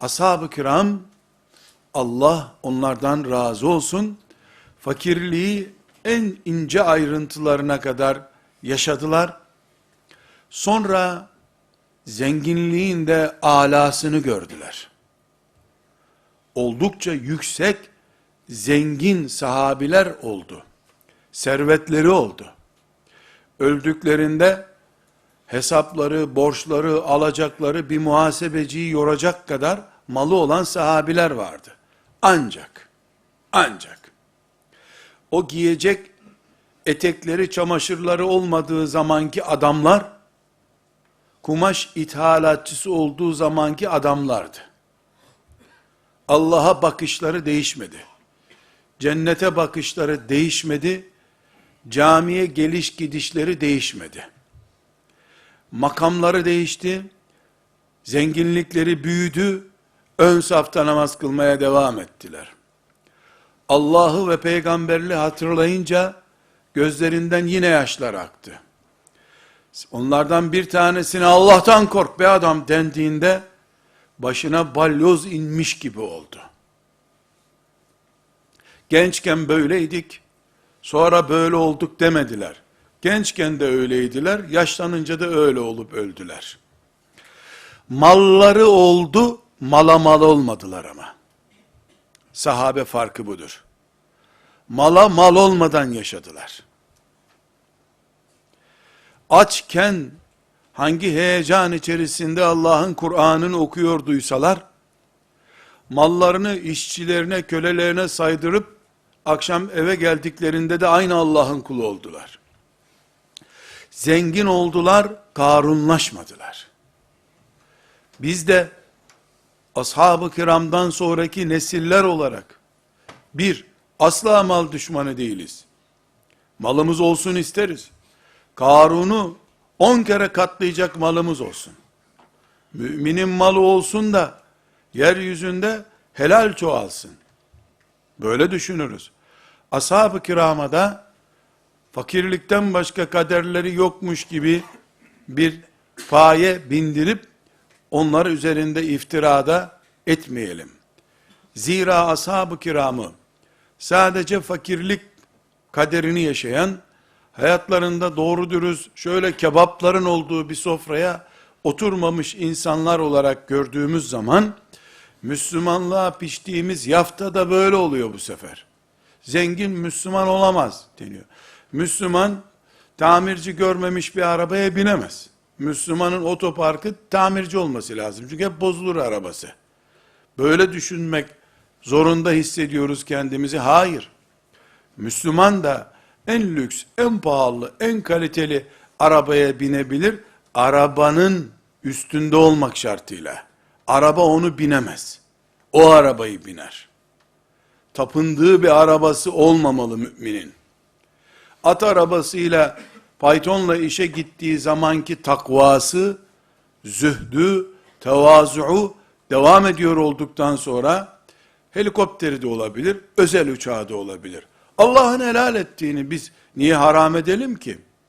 ashab-ı kiram Allah onlardan razı olsun fakirliği en ince ayrıntılarına kadar yaşadılar. Sonra zenginliğin de alasını gördüler. Oldukça yüksek, zengin sahabiler oldu. Servetleri oldu. Öldüklerinde hesapları, borçları, alacakları bir muhasebeciyi yoracak kadar malı olan sahabiler vardı. Ancak, ancak, o giyecek etekleri, çamaşırları olmadığı zamanki adamlar, kumaş ithalatçısı olduğu zamanki adamlardı. Allah'a bakışları değişmedi. Cennete bakışları değişmedi. Camiye geliş gidişleri değişmedi. Makamları değişti. Zenginlikleri büyüdü. Ön safta namaz kılmaya devam ettiler. Allah'ı ve peygamberli hatırlayınca gözlerinden yine yaşlar aktı. Onlardan bir tanesine Allah'tan kork be adam dendiğinde başına balyoz inmiş gibi oldu. Gençken böyleydik, sonra böyle olduk demediler. Gençken de öyleydiler, yaşlanınca da öyle olup öldüler. Malları oldu, mala mal olmadılar ama. Sahabe farkı budur. Mala mal olmadan yaşadılar. Açken hangi heyecan içerisinde Allah'ın Kur'an'ını okuyorduysalar, mallarını işçilerine, kölelerine saydırıp, akşam eve geldiklerinde de aynı Allah'ın kulu oldular. Zengin oldular, karunlaşmadılar. Biz de, ashab-ı kiramdan sonraki nesiller olarak, bir, asla mal düşmanı değiliz. Malımız olsun isteriz. Karun'u on kere katlayacak malımız olsun. Müminin malı olsun da yeryüzünde helal çoğalsın. Böyle düşünürüz. Ashab-ı kirama da fakirlikten başka kaderleri yokmuş gibi bir paye bindirip onlar üzerinde iftirada etmeyelim. Zira ashab-ı kiramı sadece fakirlik kaderini yaşayan hayatlarında doğru dürüst şöyle kebapların olduğu bir sofraya oturmamış insanlar olarak gördüğümüz zaman Müslümanlığa piştiğimiz yafta da böyle oluyor bu sefer. Zengin Müslüman olamaz deniyor. Müslüman tamirci görmemiş bir arabaya binemez. Müslümanın otoparkı tamirci olması lazım. Çünkü hep bozulur arabası. Böyle düşünmek zorunda hissediyoruz kendimizi. Hayır. Müslüman da en lüks, en pahalı, en kaliteli arabaya binebilir. Arabanın üstünde olmak şartıyla. Araba onu binemez. O arabayı biner. Tapındığı bir arabası olmamalı müminin. At arabasıyla, paytonla işe gittiği zamanki takvası, zühdü, tevazu'u devam ediyor olduktan sonra, helikopteri de olabilir, özel uçağı da olabilir. Allah'ın helal ettiğini biz niye haram edelim ki?